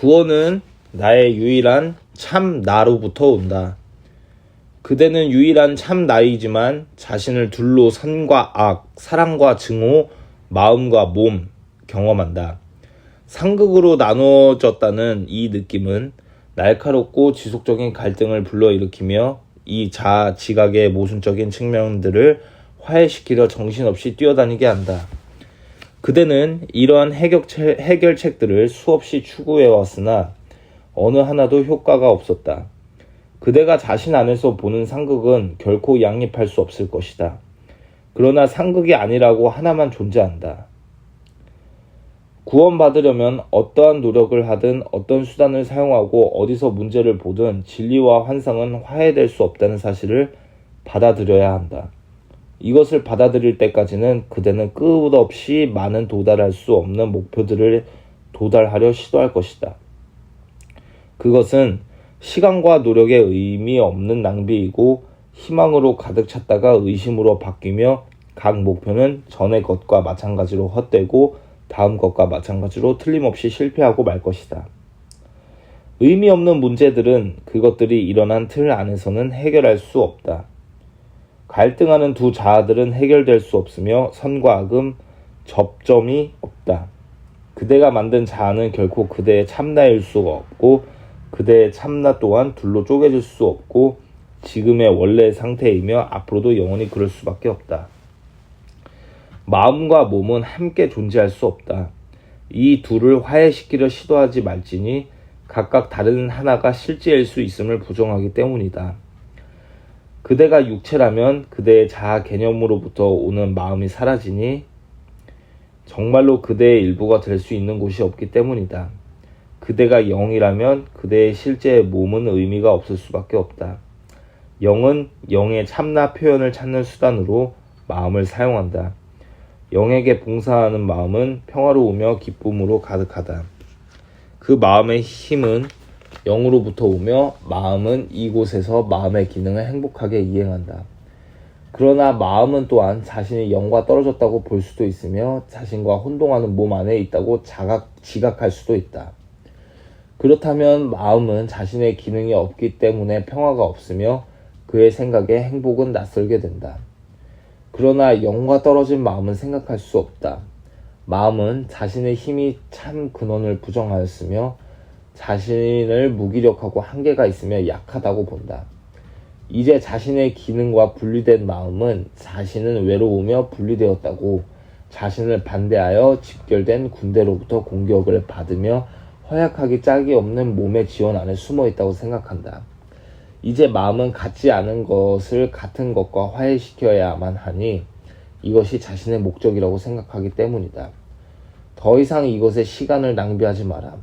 구원은 나의 유일한 참 나로부터 온다. 그대는 유일한 참 나이지만 자신을 둘로 선과 악, 사랑과 증오, 마음과 몸 경험한다. 상극으로 나누어졌다는 이 느낌은 날카롭고 지속적인 갈등을 불러일으키며 이 자아 지각의 모순적인 측면들을 화해시키려 정신없이 뛰어다니게 한다. 그대는 이러한 해결책, 해결책 들을 수없이 추구해 왔으나 어느 하나도 효과가 없었다. 그대가 자신 안에서 보는 상극은 결코 양립할 수 없을 것이다. 그러나 상극이 아니라고 하나만 존재한다. 구원받으려면 어떠한 노력을 하든 어떤 수단을 사용하고 어디서 문제를 보든 진리와 환상은 화해될 수 없다는 사실을 받아들여야 한다. 이것을 받아들일 때까지는 그대는 끝없이 많은 도달할 수 없는 목표들을 도달하려 시도할 것이다. 그것은 시간과 노력의 의미 없는 낭비이고 희망으로 가득 찼다가 의심으로 바뀌며 각 목표는 전의 것과 마찬가지로 헛되고 다음 것과 마찬가지로 틀림없이 실패하고 말 것이다. 의미 없는 문제들은 그것들이 일어난 틀 안에서는 해결할 수 없다. 갈등하는 두 자아들은 해결될 수 없으며 선과 악은 접점이 없다. 그대가 만든 자아는 결코 그대의 참나일 수가 없고 그대의 참나 또한 둘로 쪼개질 수 없고 지금의 원래 상태이며 앞으로도 영원히 그럴 수밖에 없다. 마음과 몸은 함께 존재할 수 없다. 이 둘을 화해시키려 시도하지 말지니 각각 다른 하나가 실제일 수 있음을 부정하기 때문이다. 그대가 육체라면 그대의 자아 개념으로부터 오는 마음이 사라지니 정말로 그대의 일부가 될 수 있는 곳이 없기 때문이다. 그대가 영이라면 그대의 실제 몸은 의미가 없을 수밖에 없다. 영은 영의 참나 표현을 찾는 수단으로 마음을 사용한다. 영에게 봉사하는 마음은 평화로우며 기쁨으로 가득하다. 그 마음의 힘은 영으로부터 오며 마음은 이곳에서 마음의 기능을 행복하게 이행한다. 그러나 마음은 또한 자신이 영과 떨어졌다고 볼 수도 있으며 자신과 혼동하는 몸 안에 있다고 자각, 지각할 수도 있다. 그렇다면 마음은 자신의 기능이 없기 때문에 평화가 없으며 그의 생각에 행복은 낯설게 된다. 그러나 영과 떨어진 마음은 생각할 수 없다. 마음은 자신의 힘이 참 근원을 부정하였으며 자신을 무기력하고 한계가 있으며 약하다고 본다. 이제 자신의 기능과 분리된 마음은 자신은 외로우며 분리되었다고 자신을 반대하여 집결된 군대로부터 공격을 받으며 허약하기 짝이 없는 몸의 지원 안에 숨어 있다고 생각한다. 이제 마음은 같지 않은 것을 같은 것과 화해시켜야만 하니 이것이 자신의 목적이라고 생각하기 때문이다. 더 이상 이것에 시간을 낭비하지 마라.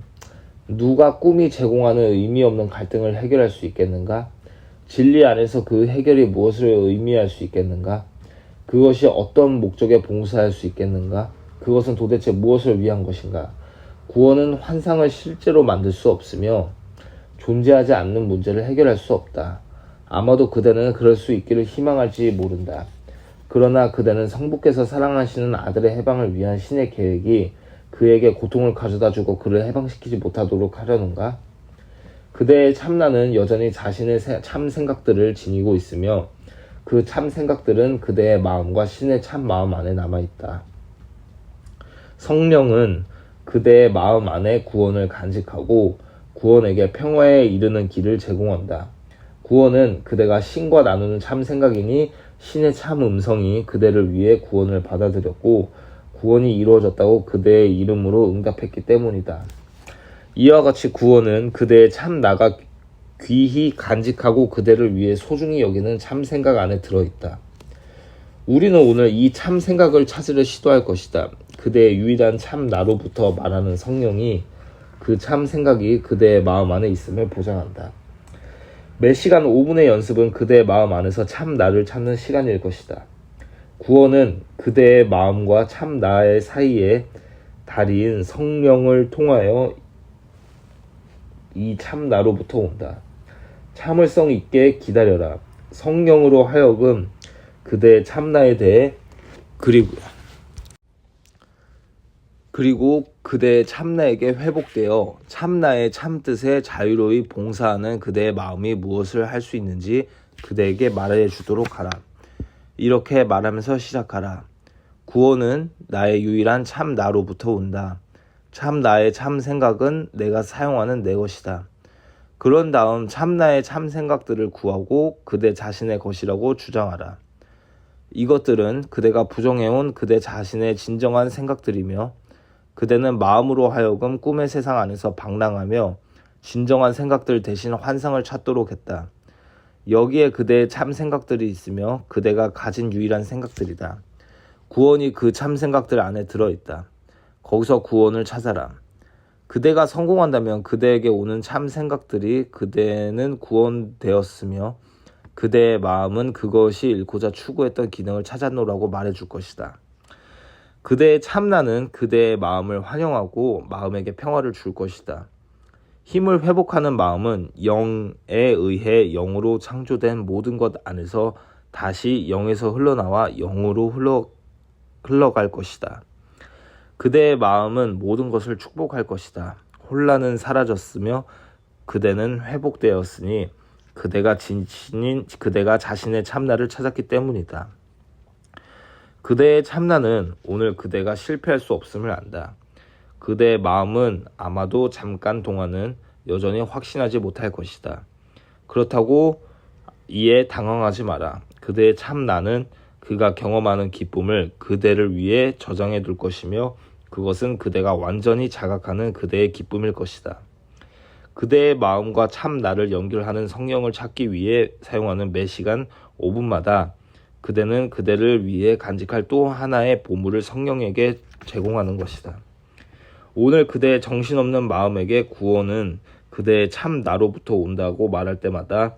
누가 꿈이 제공하는 의미 없는 갈등을 해결할 수 있겠는가? 진리 안에서 그 해결이 무엇을 의미할 수 있겠는가? 그것이 어떤 목적에 봉사할 수 있겠는가? 그것은 도대체 무엇을 위한 것인가? 구원은 환상을 실제로 만들 수 없으며 존재하지 않는 문제를 해결할 수 없다. 아마도 그대는 그럴 수 있기를 희망할지 모른다. 그러나 그대는 성부께서 사랑하시는 아들의 해방을 위한 신의 계획이 그에게 고통을 가져다 주고 그를 해방시키지 못하도록 하려는가? 그대의 참나는 여전히 자신의 참 생각들을 지니고 있으며 그 참 생각들은 그대의 마음과 신의 참 마음 안에 남아 있다. 성령은 그대의 마음 안에 구원을 간직하고 구원에게 평화에 이르는 길을 제공한다. 구원은 그대가 신과 나누는 참 생각이니 신의 참 음성이 그대를 위해 구원을 받아들였고 구원이 이루어졌다고 그대의 이름으로 응답했기 때문이다. 이와 같이 구원은 그대의 참 나가 귀히 간직하고 그대를 위해 소중히 여기는 참 생각 안에 들어있다. 우리는 오늘 이 참 생각을 찾으려 시도할 것이다. 그대의 유일한 참 나로부터 말하는 성령이 그 참 생각이 그대의 마음 안에 있음을 보장한다. 매 시간 5분의 연습은 그대의 마음 안에서 참 나를 찾는 시간일 것이다. 구원은 그대의 마음과 참 나의 사이에 다리인 성령을 통하여 이 참 나로부터 온다. 참을성 있게 기다려라. 성령으로 하여금 그대의 참나에 대해 그리고 그리고 그대의 참나에게 회복되어 참나의 참뜻에 자유로이 봉사하는 그대의 마음이 무엇을 할 수 있는지 그대에게 말해 주도록 하라. 이렇게 말하면서 시작하라. 구원은 나의 유일한 참 나로부터 온다. 참 나의 참 생각은 내가 사용하는 내 것이다. 그런 다음 참 나의 참 생각들을 구하고 그대 자신의 것이라고 주장하라. 이것들은 그대가 부정해온 그대 자신의 진정한 생각들이며 그대는 마음으로 하여금 꿈의 세상 안에서 방랑하며 진정한 생각들 대신 환상을 찾도록 했다. 여기에 그대의 참 생각들이 있으며 그대가 가진 유일한 생각들이다. 구원이 그 참 생각들 안에 들어있다. 거기서 구원을 찾아라. 그대가 성공한다면 그대에게 오는 참 생각들이 그대는 구원되었으며 그대의 마음은 그것이 잃고자 추구했던 기능을 찾았노라고 말해줄 것이다. 그대의 참나는 그대의 마음을 환영하고 마음에게 평화를 줄 것이다. 힘을 회복하는 마음은 영에 의해 영으로 창조된 모든 것 안에서 다시 영에서 흘러나와 영으로 흘러, 흘러갈 것이다. 그대의 마음은 모든 것을 축복할 것이다. 혼란은 사라졌으며 그대는 회복되었으니 그대가 진신인 그대가 자신의 참나를 찾았기 때문이다. 그대의 참나는 오늘 그대가 실패할 수 없음을 안다. 그대의 마음은 아마도 잠깐 동안은 여전히 확신하지 못할 것이다. 그렇다고 이에 당황하지 마라. 그대의 참 나는 그가 경험하는 기쁨을 그대를 위해 저장해 둘 것이며 그것은 그대가 완전히 자각하는 그대의 기쁨일 것이다. 그대의 마음과 참 나를 연결하는 성령을 찾기 위해 사용하는 매 시간 5분마다 그대는 그대를 위해 간직할 또 하나의 보물을 성령에게 제공하는 것이다. 오늘 그대의 정신없는 마음에게 구원은 그대의 참 나로부터 온다고 말할 때마다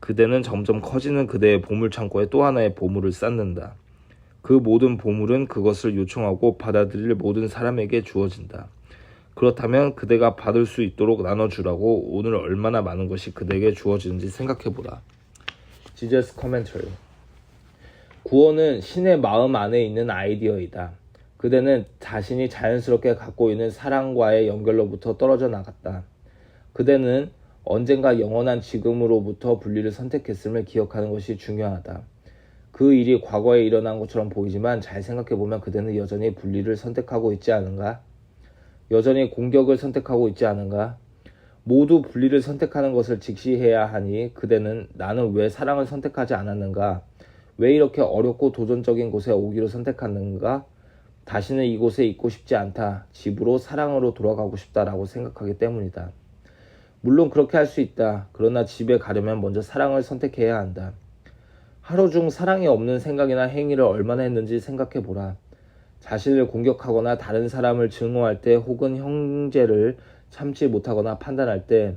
그대는 점점 커지는 그대의 보물 창고에 또 하나의 보물을 쌓는다. 그 모든 보물은 그것을 요청하고 받아들일 모든 사람에게 주어진다. 그렇다면 그대가 받을 수 있도록 나눠주라고 오늘 얼마나 많은 것이 그대에게 주어지는지 생각해보라. 지저스 커멘터리 구원은 신의 마음 안에 있는 아이디어이다. 그대는 자신이 자연스럽게 갖고 있는 사랑과의 연결로부터 떨어져 나갔다. 그대는 언젠가 영원한 지금으로부터 분리를 선택했음을 기억하는 것이 중요하다. 그 일이 과거에 일어난 것처럼 보이지만 잘 생각해보면 그대는 여전히 분리를 선택하고 있지 않은가? 여전히 공격을 선택하고 있지 않은가? 모두 분리를 선택하는 것을 직시해야 하니 그대는 나는 왜 사랑을 선택하지 않았는가? 왜 이렇게 어렵고 도전적인 곳에 오기로 선택했는가? 다시는 이곳에 있고 싶지 않다. 집으로 사랑으로 돌아가고 싶다라고 생각하기 때문이다. 물론 그렇게 할 수 있다. 그러나 집에 가려면 먼저 사랑을 선택해야 한다. 하루 중 사랑이 없는 생각이나 행위를 얼마나 했는지 생각해 보라. 자신을 공격하거나 다른 사람을 증오할 때 혹은 형제를 참지 못하거나 판단할 때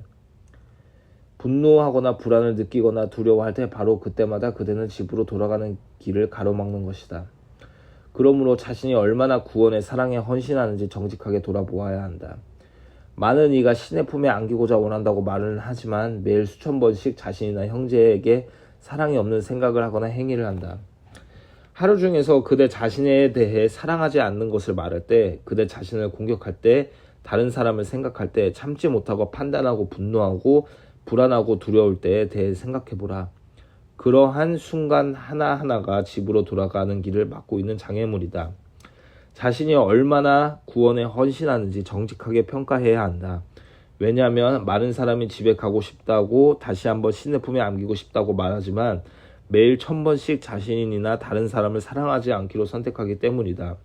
분노하거나 불안을 느끼거나 두려워할 때 바로 그때마다 그대는 집으로 돌아가는 길을 가로막는 것이다. 그러므로 자신이 얼마나 구원의 사랑에 헌신하는지 정직하게 돌아보아야 한다. 많은 이가 신의 품에 안기고자 원한다고 말은 하지만 매일 수천 번씩 자신이나 형제에게 사랑이 없는 생각을 하거나 행위를 한다. 하루 중에서 그대 자신에 대해 사랑하지 않는 것을 말할 때, 그대 자신을 공격할 때, 다른 사람을 생각할 때 참지 못하고 판단하고 분노하고 불안하고 두려울 때에 대해 생각해보라. 그러한 순간 하나하나가 집으로 돌아가는 길을 막고 있는 장애물이다. 자신이 얼마나 구원에 헌신하는지 정직하게 평가해야 한다. 왜냐하면 많은 사람이 집에 가고 싶다고 다시 한번 신의 품에 안기고 싶다고 말하지만 매일 천 번씩 자신이나 다른 사람을 사랑하지 않기로 선택하기 때문이다.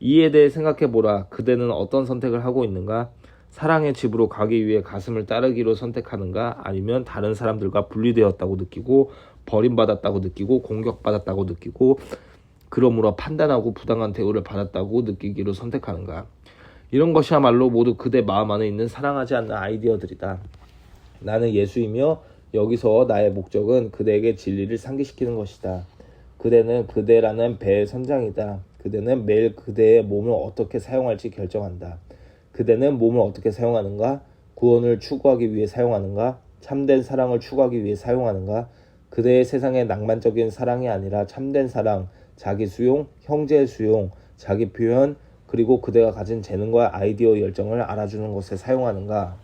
이에 대해 생각해 보라. 그대는 어떤 선택을 하고 있는가? 사랑의 집으로 가기 위해 가슴을 따르기로 선택하는가? 아니면 다른 사람들과 분리되었다고 느끼고 버림받았다고 느끼고 공격받았다고 느끼고 그러므로 판단하고 부당한 대우를 받았다고 느끼기로 선택하는가? 이런 것이야말로 모두 그대 마음 안에 있는 사랑하지 않는 아이디어들이다. 나는 예수이며 여기서 나의 목적은 그대에게 진리를 상기시키는 것이다. 그대는 그대라는 배의 선장이다. 그대는 매일 그대의 몸을 어떻게 사용할지 결정한다. 그대는 몸을 어떻게 사용하는가? 구원을 추구하기 위해 사용하는가? 참된 사랑을 추구하기 위해 사용하는가? 그대의 세상의 낭만적인 사랑이 아니라 참된 사랑, 자기 수용, 형제 수용, 자기 표현, 그리고 그대가 가진 재능과 아이디어 열정을 알아주는 것에 사용하는가?